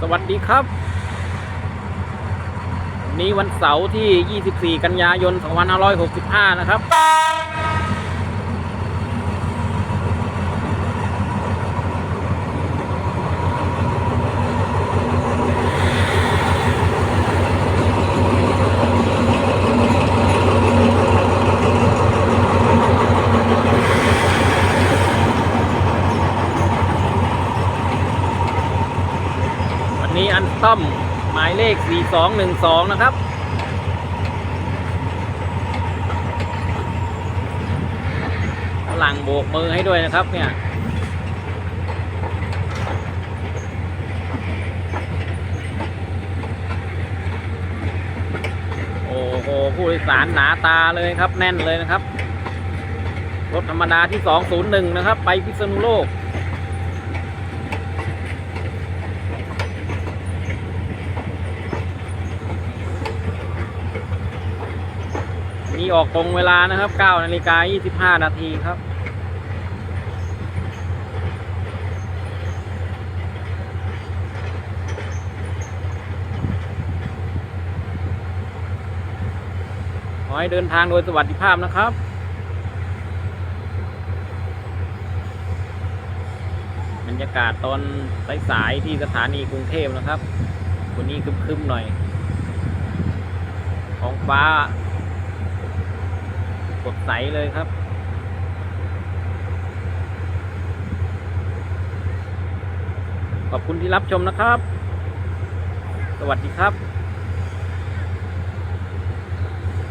สวัสดีครับนนี้วันเสาร์ที่ 24 กันยายน 2565 นะครับ นนี้อันต้อมหมายเลข 4212 นะครับ หลังโบกมือให้ด้วยนะครับเนี่ยโอ้โหผู้โดยสารหนาตาเลยครับแน่นเลยนะครับ รถธรรมดาที่ 201 นะครับ ไปพิษณุโลก มีออกตรงเวลานะครับ9นาฬิกา25 นาทีครับ ขอให้เดินทางโดยสวัสดิภาพนะครับบรรยากาศตอนสายๆที่สถานีกรุงเทพนะครับ วันนี้คึมๆหน่อยท้องฟ้า ดใสเลยครับ ขอบคุณที่รับชมนะครับ สวัสดีครับ